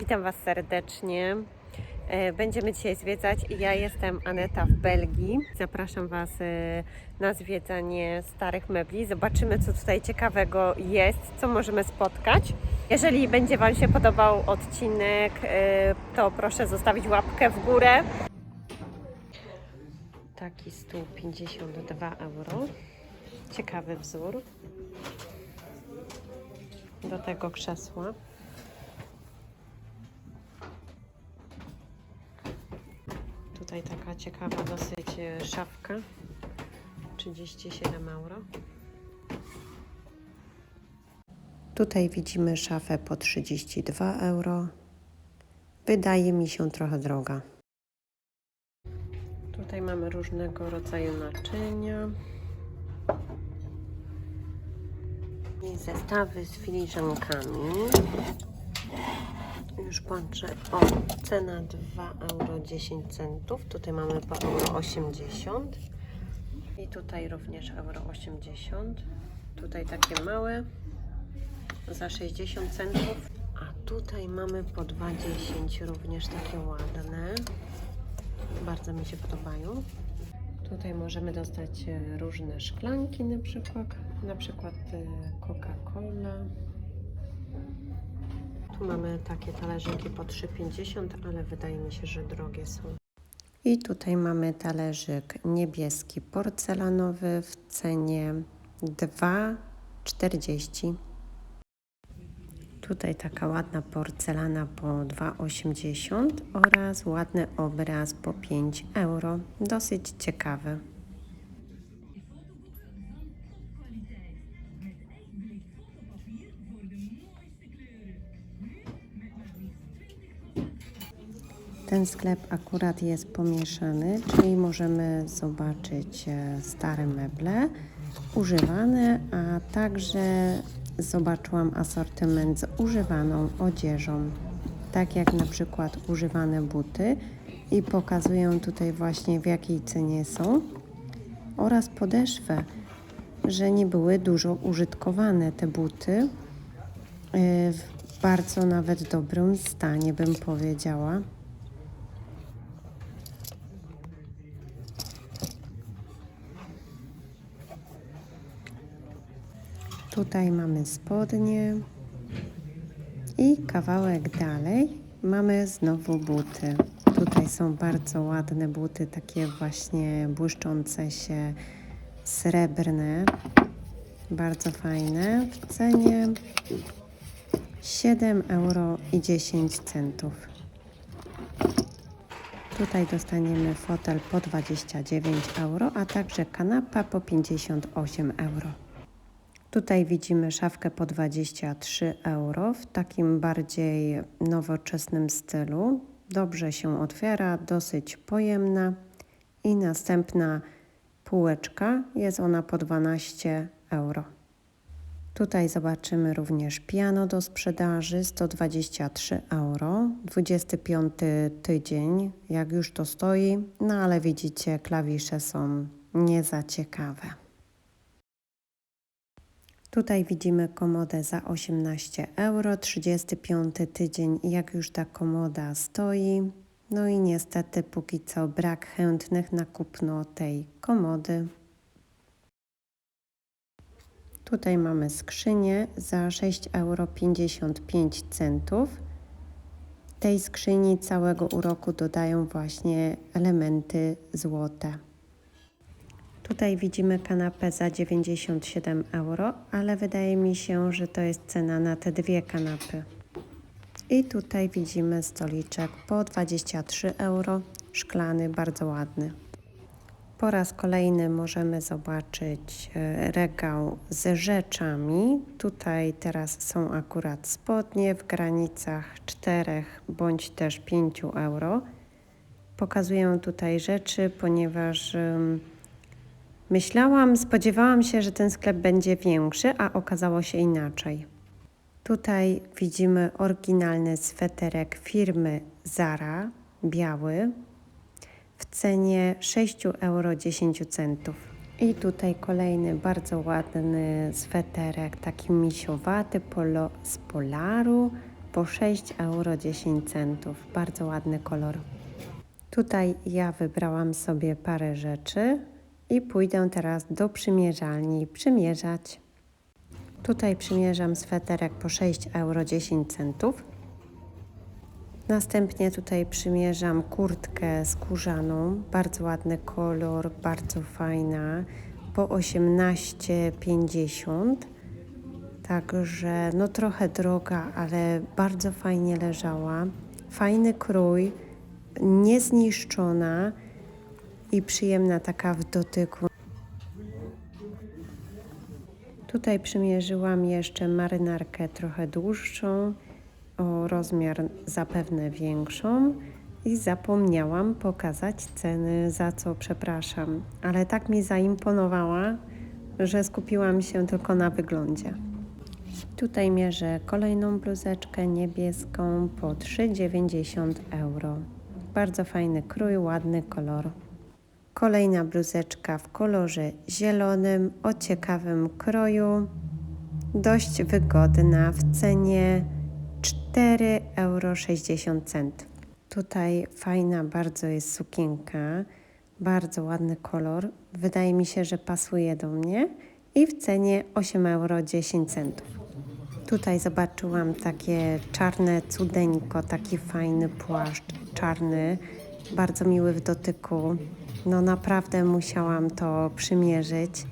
Witam Was serdecznie. E, Będziemy dzisiaj zwiedzać ja jestem Aneta w Belgii. Zapraszam Was e, na zwiedzanie starych mebli. Zobaczymy, co tutaj ciekawego jest, co możemy spotkać. Jeżeli będzie Wam się podobał odcinek, e, to proszę zostawić łapkę w górę. Taki stół 52 euro. Ciekawy wzór. Do tego krzesła. Tutaj taka ciekawa dosyć e, szafka. 37 euro. Tutaj widzimy szafę po 32 euro. Wydaje mi się trochę droga. Tutaj mamy różnego rodzaju naczynia. I zestawy z filiżankami. Już patrzę. O, cena 2 euro 10 centów. Tutaj mamy po euro 80. I tutaj również euro 80. Tutaj takie małe za 60 centów. A tutaj mamy po 2,10 również takie ładne. Bardzo mi się podobają. Tutaj możemy dostać e, różne szklanki na przykład. Na przykład e, Coca-Cola. Mamy takie talerzyki po 3,50, ale wydaje mi się, że drogie są. I tutaj mamy talerzyk niebieski porcelanowy w cenie 2,40. Tutaj taka ładna porcelana po 2,80 oraz ładny obraz po 5 euro. Dosyć ciekawy. Ten sklep akurat jest pomieszany, czyli możemy zobaczyć e, stare meble, używane, a także zobaczyłam asortyment z używaną odzieżą, tak jak na przykład używane buty i pokazują tutaj właśnie w jakiej cenie są oraz podeszwę, że nie były dużo użytkowane te buty e, w bardzo nawet dobrym stanie bym powiedziała. Tutaj mamy spodnie i kawałek dalej mamy znowu buty. Tutaj są bardzo ładne buty, takie właśnie błyszczące się srebrne. Bardzo fajne w cenie 7 euro i 10 centów. Tutaj dostaniemy fotel po 29 euro, a także kanapa po 58 euro. Tutaj widzimy szafkę po 23 euro w takim bardziej nowoczesnym stylu. Dobrze się otwiera, dosyć pojemna. I następna półeczka, jest ona po 12 euro. Tutaj zobaczymy również piano do sprzedaży 123 euro. 25 tydzień, jak już to stoi, no ale widzicie, klawisze są nie za ciekawe. Tutaj widzimy komodę za 18 euro, 35 tydzień, jak już ta komoda stoi. No i niestety póki co brak chętnych na kupno tej komody. Tutaj mamy skrzynię za 6,55 euro. Tej skrzyni całego uroku dodają właśnie elementy złote. Tutaj widzimy kanapę za 97 euro, ale wydaje mi się, że to jest cena na te dwie kanapy. I tutaj widzimy stoliczek po 23 euro, szklany, bardzo ładny. Po raz kolejny możemy zobaczyć e, regał z rzeczami. Tutaj teraz są akurat spodnie w granicach 4 bądź też 5 euro. Pokazuję tutaj rzeczy, ponieważ myślałam, spodziewałam się, że ten sklep będzie większy, a okazało się inaczej. Tutaj widzimy oryginalny sweterek firmy Zara, biały, w cenie 6,10 euro. I tutaj kolejny bardzo ładny sweterek, taki misiowaty polo, z Polaru po 6 euro 10 centów. Bardzo ładny kolor. Tutaj ja wybrałam sobie parę rzeczy i pójdę teraz do przymierzalni przymierzać. Tutaj przymierzam sweterek po 6 euro 10 centów. Następnie tutaj przymierzam kurtkę skórzaną, bardzo ładny kolor, bardzo fajna, po 18,50. Także no trochę droga, ale bardzo fajnie leżała. Fajny krój, niezniszczona i przyjemna taka w dotyku. Tutaj przymierzyłam jeszcze marynarkę trochę dłuższą, o rozmiar zapewne większą i zapomniałam pokazać ceny, za co przepraszam, ale tak mi zaimponowała, że skupiłam się tylko na wyglądzie. Tutaj mierzę kolejną bluzeczkę niebieską po 3,90 euro. Bardzo fajny krój, ładny kolor. Kolejna bluzeczka w kolorze zielonym, o ciekawym kroju, dość wygodna w cenie 4,60 euro. Tutaj fajna bardzo jest sukienka, bardzo ładny kolor. Wydaje mi się, że pasuje do mnie i w cenie 8,10 euro. Tutaj zobaczyłam takie czarne cudeńko, taki fajny płaszcz czarny, bardzo miły w dotyku. No naprawdę musiałam to przymierzyć.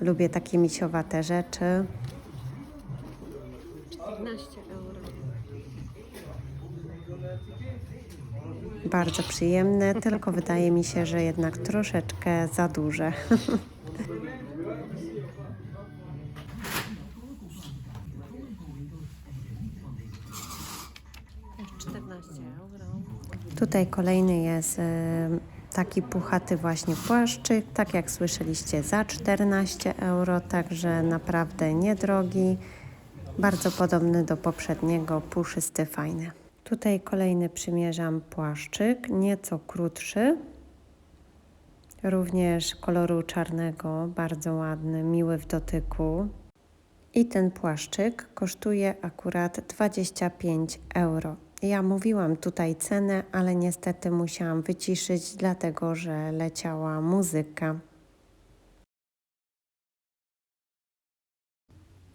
Lubię takie misiowate rzeczy. 14 euro. Bardzo przyjemne, tylko wydaje mi się, że jednak troszeczkę za duże. 14 euro. Tutaj kolejny jest e, taki puchaty właśnie płaszczyk, tak jak słyszeliście, za 14 euro, także naprawdę niedrogi, bardzo podobny do poprzedniego, puszysty, fajny. Tutaj kolejny przymierzam płaszczyk, nieco krótszy, również koloru czarnego, bardzo ładny, miły w dotyku. I ten płaszczyk kosztuje akurat 25 euro. Ja mówiłam tutaj cenę, ale niestety musiałam wyciszyć, dlatego że leciała muzyka.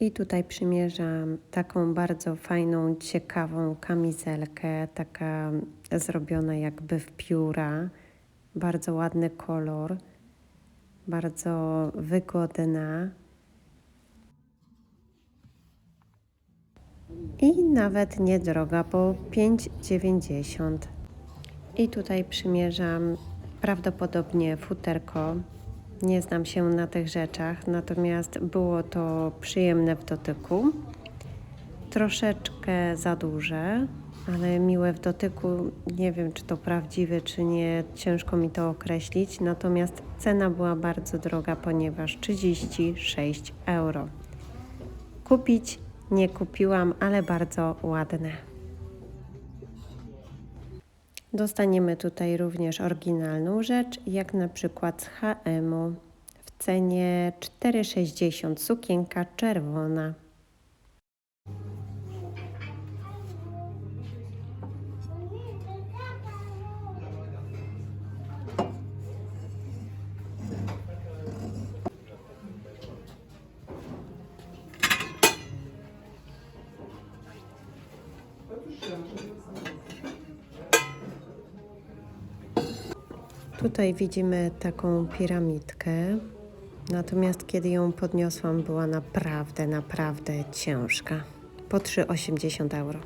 I tutaj przymierzam taką bardzo fajną, ciekawą kamizelkę, taka zrobiona jakby w pióra. Bardzo ładny kolor, bardzo wygodna. I nawet niedroga, bo 5,90. I tutaj przymierzam prawdopodobnie futerko. Nie znam się na tych rzeczach, natomiast było to przyjemne w dotyku. Troszeczkę za duże, ale miłe w dotyku. Nie wiem, czy to prawdziwe, czy nie, ciężko mi to określić. Natomiast cena była bardzo droga, ponieważ 36 euro. Kupić nie kupiłam, ale bardzo ładne. Dostaniemy tutaj również oryginalną rzecz, jak na przykład z H&M-u w cenie 4,60 sukienka czerwona. Tutaj widzimy taką piramidkę, natomiast kiedy ją podniosłam, była naprawdę, naprawdę ciężka. Po 3,80 euro.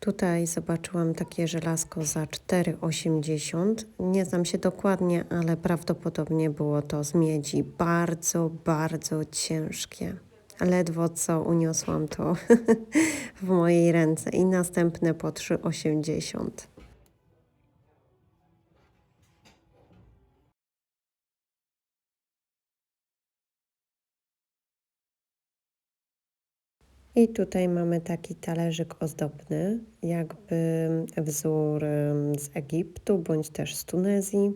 Tutaj zobaczyłam takie żelazko za 4,80. Nie znam się dokładnie, ale prawdopodobnie było to z miedzi. Bardzo, bardzo ciężkie. Ledwo co uniosłam to w mojej ręce i następne po 3,80. I tutaj mamy taki talerzyk ozdobny, jakby wzór z Egiptu bądź też z Tunezji.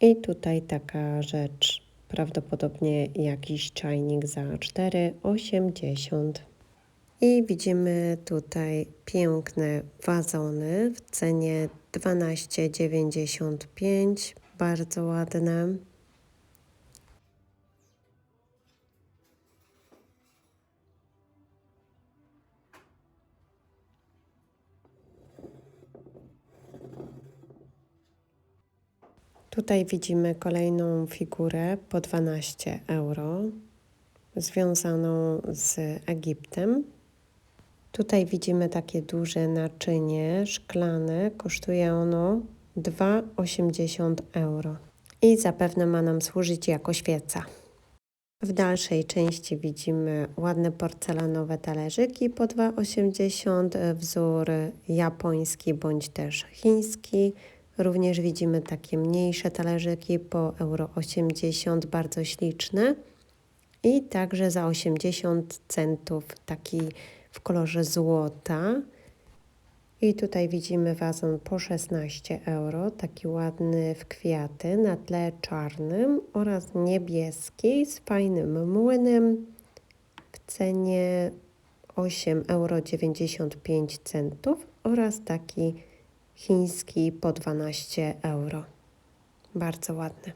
I tutaj taka rzecz, prawdopodobnie jakiś czajnik za 4,80. I widzimy tutaj piękne wazony w cenie 12,95. Bardzo ładne. Tutaj widzimy kolejną figurę po 12 euro, związaną z Egiptem. Tutaj widzimy takie duże naczynie szklane. Kosztuje ono 2,80 euro i zapewne ma nam służyć jako świeca. W dalszej części widzimy ładne porcelanowe talerzyki po 2,80 wzór japoński bądź też chiński. Również widzimy takie mniejsze talerzyki po euro 80, bardzo śliczne. I także za 80 centów taki w kolorze złota. I tutaj widzimy wazon po 16 euro, taki ładny w kwiaty na tle czarnym oraz niebieski z fajnym młynem w cenie 8,95 euro oraz taki chiński po 12 euro. Bardzo ładny.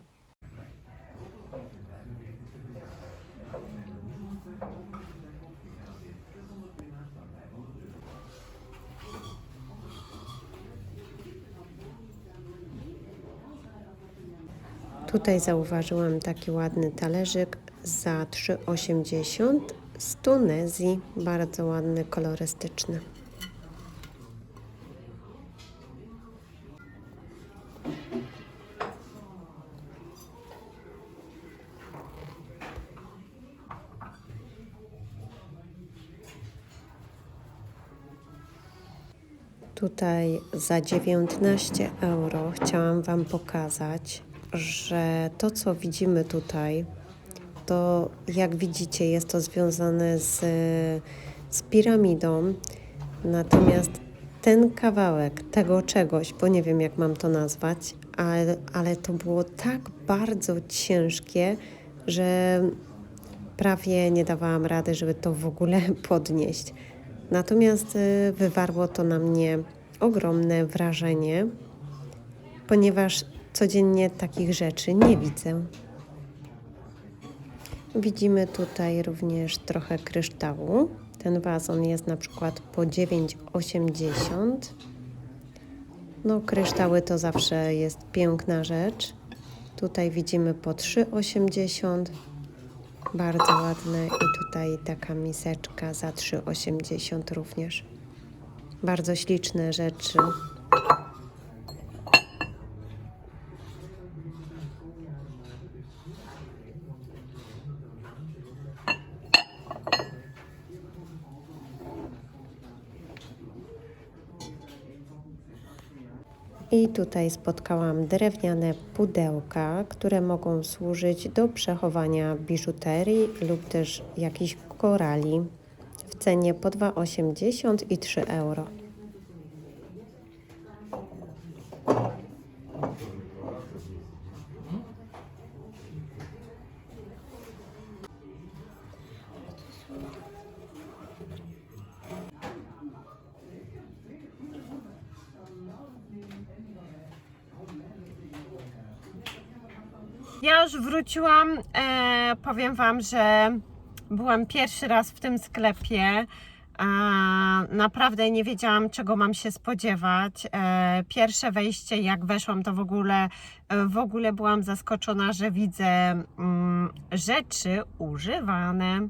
Tutaj zauważyłam taki ładny talerzyk za 3,80 z Tunezji. Bardzo ładny, kolorystyczny. Tutaj za 19 euro chciałam Wam pokazać, że to, co widzimy tutaj, to jak widzicie, jest to związane z, z piramidą. Natomiast ten kawałek tego czegoś, bo nie wiem, jak mam to nazwać, ale, ale to było tak bardzo ciężkie, że prawie nie dawałam rady, żeby to w ogóle podnieść. Natomiast y, wywarło to na mnie ogromne wrażenie, ponieważ codziennie takich rzeczy nie widzę. Widzimy tutaj również trochę kryształu. Ten wazon jest na przykład po 9,80. No, kryształy to zawsze jest piękna rzecz. Tutaj widzimy po 3,80. Bardzo ładne i tutaj taka miseczka za 3,80 również. Bardzo śliczne rzeczy. I tutaj spotkałam drewniane pudełka, które mogą służyć do przechowania biżuterii lub też jakichś korali w cenie po 2,80 i 3 euro. Ja już wróciłam. E, powiem Wam, że byłam pierwszy raz w tym sklepie. E, naprawdę nie wiedziałam, czego mam się spodziewać. E, pierwsze wejście, jak weszłam, to w ogóle, e, w ogóle byłam zaskoczona, że widzę mm, rzeczy używane.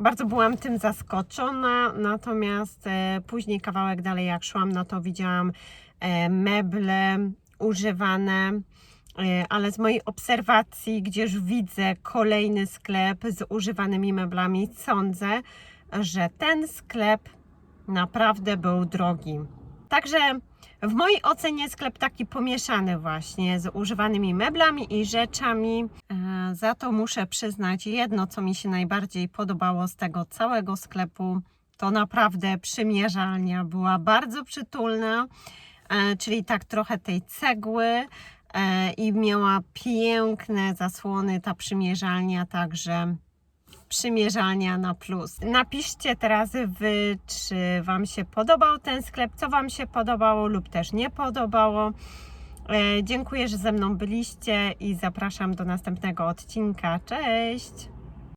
Bardzo byłam tym zaskoczona, natomiast e, później kawałek dalej, jak szłam, no to widziałam e, meble używane. E, ale z mojej obserwacji, gdzie już widzę kolejny sklep z używanymi meblami, sądzę, że ten sklep naprawdę był drogi. Także w mojej ocenie sklep taki pomieszany właśnie z używanymi meblami i rzeczami. E, Za to muszę przyznać jedno, co mi się najbardziej podobało z tego całego sklepu, to naprawdę przymierzalnia była bardzo przytulna, e, czyli tak trochę tej cegły i miała piękne zasłony ta przymierzalnia, także przymierzania na plus. Napiszcie teraz wy, czy Wam się podobał ten sklep, co Wam się podobało lub też nie podobało. E, dziękuję, że ze mną byliście i zapraszam do następnego odcinka. Cześć!